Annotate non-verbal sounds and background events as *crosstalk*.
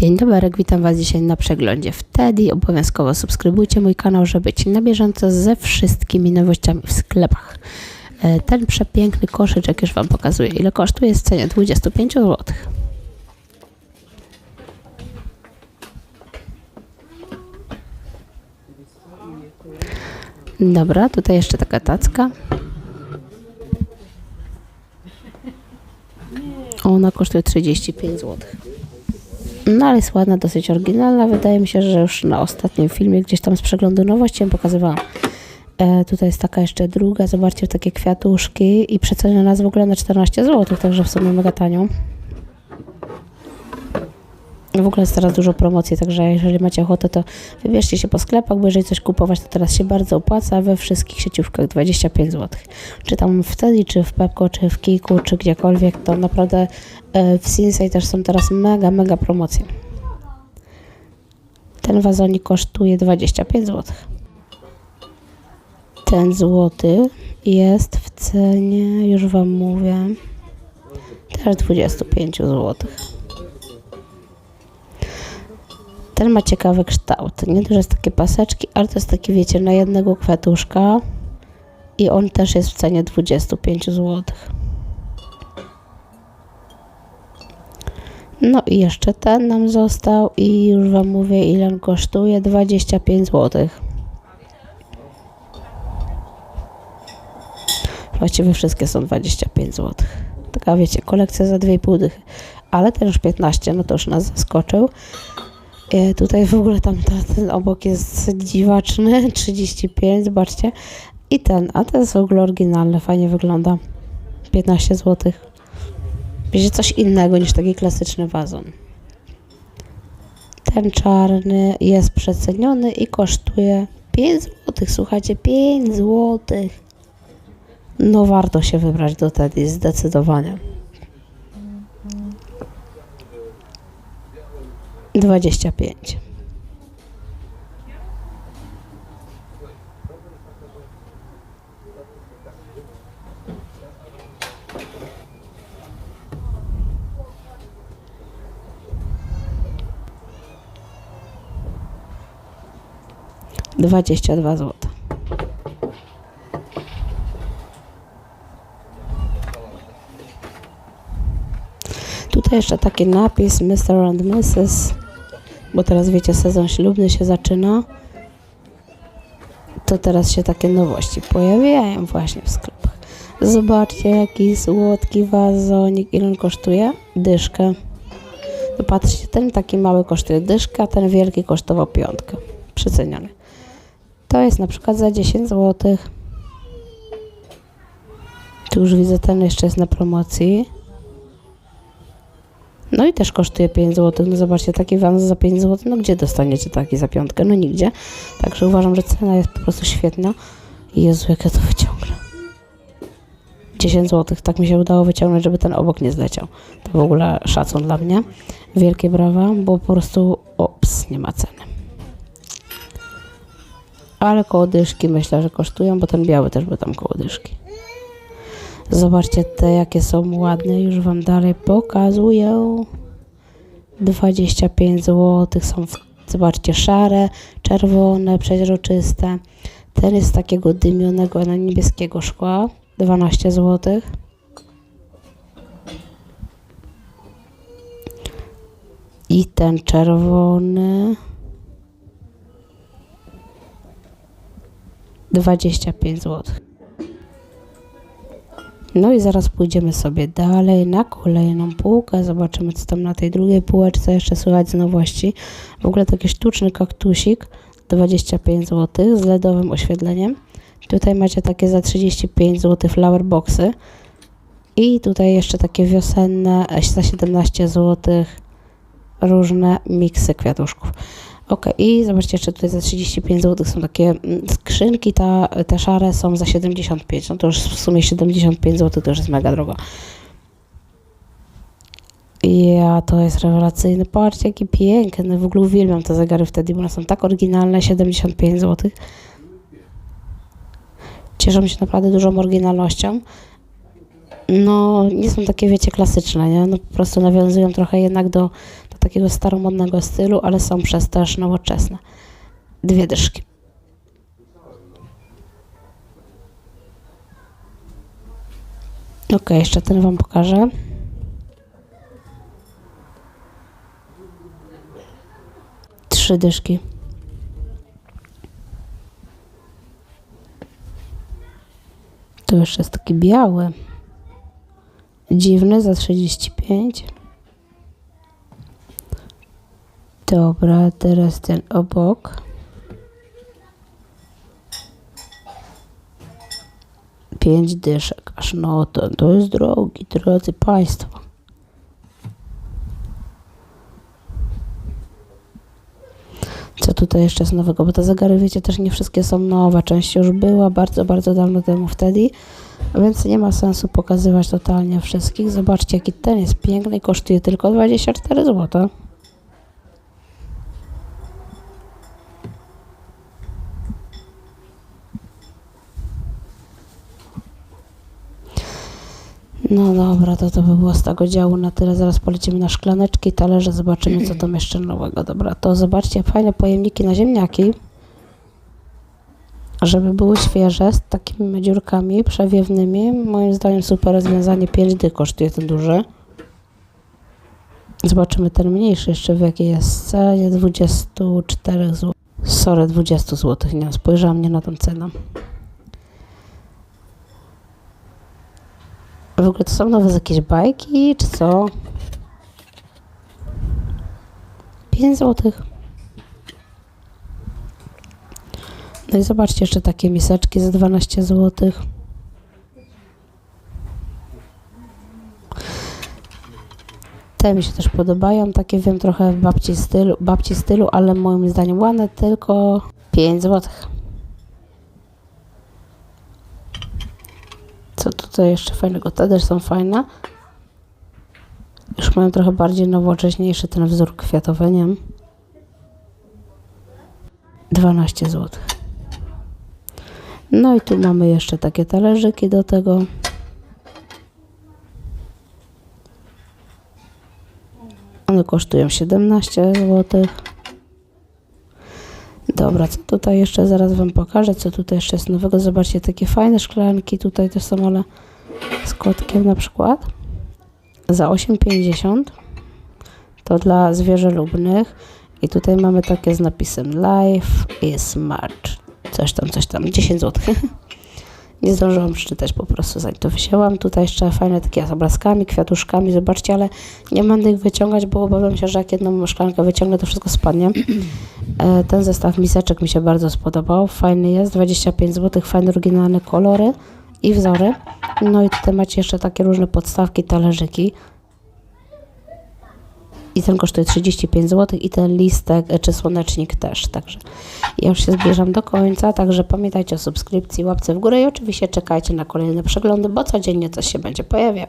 Dzień dobry, witam Was dzisiaj na przeglądzie Wtedy obowiązkowo subskrybujcie mój kanał, żeby być na bieżąco ze wszystkimi nowościami w sklepach. E, Ten przepiękny koszyczek już Wam pokazuję, ile kosztuje, jest w cenie 25 zł. Dobra, tutaj jeszcze taka tacka. Ona kosztuje 35 zł. No ale jest ładna, dosyć oryginalna. Wydaje mi się, że już na ostatnim filmie gdzieś tam z przeglądu nowości ją pokazywałam. E, tutaj jest taka jeszcze druga, zobaczcie, takie kwiatuszki i przeceniona nas w ogóle na 14 zł, także w sumie mega tanio. W ogóle jest teraz dużo promocji, także jeżeli macie ochotę, to wybierzcie się po sklepach, bo jeżeli coś kupować, to teraz się bardzo opłaca. We wszystkich sieciówkach 25 zł. Czy tam wtedy, czy w Pepko, czy w Kiku, czy gdziekolwiek, to naprawdę e, w Sinsei też są teraz mega, mega promocje. Ten wazonik kosztuje 25 zł. Ten złoty jest w cenie, już Wam mówię, też 25 zł. Ten ma ciekawy kształt. Nie że jest takie paseczki, ale to jest taki, wiecie, na jednego kwiatuszka. I on też jest w cenie 25 zł. No i jeszcze ten nam został i już Wam mówię ile on kosztuje. 25 zł. Właściwie wszystkie są 25 zł. Taka wiecie, kolekcja za 2,5 dychy. Ale ten już 15, no to już nas zaskoczył. E, Tutaj w ogóle tam ta, ten obok jest dziwaczny, *laughs* 35, zobaczcie. I ten, a ten jest w ogóle oryginalny, fajnie wygląda. 15 zł. Będzie coś innego niż taki klasyczny wazon. Ten czarny jest przeceniony i kosztuje 5 zł. Słuchajcie, 5 zł. No warto się wybrać do Teddy, zdecydowanie. 25. Dwadzieścia dwa złote. Tutaj jeszcze taki napis Mr. and Mrs. Bo teraz wiecie, sezon ślubny się zaczyna. To teraz się takie nowości pojawiają właśnie w sklepach. Zobaczcie, jaki słodki wazonik. Ile on kosztuje? Dyszkę. To patrzcie, ten taki mały kosztuje dyszkę, a ten wielki kosztował piątkę. Przeceniony. To jest na przykład za 10 zł. Tu już widzę, ten jeszcze jest na promocji. No i też kosztuje 5 zł. No zobaczcie, taki wans za 5 zł. No gdzie dostaniecie taki za piątkę? No nigdzie. Także uważam, że cena jest po prostu świetna. Jezu, jak ja to wyciągnę. 10 zł. Tak mi się udało wyciągnąć, żeby ten obok nie zleciał. To w ogóle szacun dla mnie. Wielkie brawa, bo po prostu ops, nie ma ceny. Ale koło dyszki myślę, że kosztują, bo ten biały też był tam koło dyszki. Zobaczcie te, jakie są ładne. Już Wam dalej pokazuję. 25 zł. Są, zobaczcie, szare, czerwone, przeźroczyste. Ten jest takiego dymionego na niebieskiego szkła. 12 zł. I ten czerwony. 25 zł. No i zaraz pójdziemy sobie dalej na kolejną półkę. Zobaczymy, co tam na tej drugiej półeczce jeszcze słychać z nowości. W ogóle taki sztuczny kaktusik, 25 zł z LEDowym oświetleniem. Tutaj macie takie za 35 zł flower boxy. I tutaj jeszcze takie wiosenne za 17 zł różne miksy kwiatuszków. Ok, i zobaczcie, jeszcze tutaj za 35 zł są takie mm, skrzynki, ta, te szare są za 75, no to już w sumie 75 zł to już jest mega drogo. Ja, to jest rewelacyjne. Patrzcie, jaki piękny. W ogóle uwielbiam te zegary wtedy, bo one są tak oryginalne, 75 zł. Cieszą się naprawdę dużą oryginalnością. No, nie są takie, wiecie, klasyczne, nie? No po prostu nawiązują trochę jednak do takiego staromodnego stylu, ale są przez też nowoczesne. Dwie dyszki. Ok, jeszcze ten Wam pokażę. Trzy dyszki. Tu jeszcze jest taki biały. Dziwny za 35. Dobra, teraz ten obok. Pięć dyszek. Aż no to, to jest drogi, drodzy Państwo. Co tutaj jeszcze jest nowego? Bo te zegary, wiecie, też nie wszystkie są nowe. Część już była bardzo, bardzo dawno temu wtedy, więc nie ma sensu pokazywać totalnie wszystkich. Zobaczcie, jaki ten jest piękny i kosztuje tylko 24 zł. No dobra, to to by było z tego działu na tyle. Zaraz polecimy na szklaneczki, talerze, zobaczymy co tam jeszcze nowego. Dobra, to zobaczcie, fajne pojemniki na ziemniaki, żeby były świeże, z takimi dziurkami przewiewnymi. Moim zdaniem super rozwiązanie, 5 dy kosztuje ten duży. Zobaczymy ten mniejszy jeszcze w jakiej jest cenie, 24 zł. Sorry, 20 zł, nie spojrzałam nie na tą cenę. Ogóle to są nowe jakieś bajki, czy co? 5 zł. No i zobaczcie jeszcze takie miseczki za 12 zł. Te mi się też podobają, takie wiem trochę w babci stylu, babci stylu, ale moim zdaniem ładne, tylko 5 zł. Co tutaj jeszcze fajnego? Te też są fajne. Już mają trochę bardziej nowocześniejszy ten wzór kwiatowy, nie? 12 zł. No i tu mamy jeszcze takie talerzyki do tego. One kosztują 17 zł. Dobra, co tutaj jeszcze zaraz Wam pokażę, co tutaj jeszcze jest nowego. Zobaczcie, takie fajne szklanki tutaj też są, ale z kotkiem na przykład. Za 8,50 to dla zwierzolubnych. I tutaj mamy takie z napisem Life is smart. Coś tam, coś tam, 10 zł. *laughs* Nie zdążyłam przeczytać po prostu, zanim to wzięłam. Tutaj jeszcze fajne takie z obrazkami, kwiatuszkami, zobaczcie, ale nie będę ich wyciągać, bo obawiam się, że jak jedną szklankę wyciągnę, to wszystko spadnie. *clears throat* E, Ten zestaw miseczek mi się bardzo spodobał. Fajny jest, 25 zł, fajne, oryginalne kolory i wzory. No i tutaj macie jeszcze takie różne podstawki, talerzyki. I ten kosztuje 35 zł i ten listek e, czy słonecznik też. Także ja już się zbliżam do końca, także pamiętajcie o subskrypcji, łapce w górę i oczywiście czekajcie na kolejne przeglądy, bo codziennie coś się będzie pojawiać.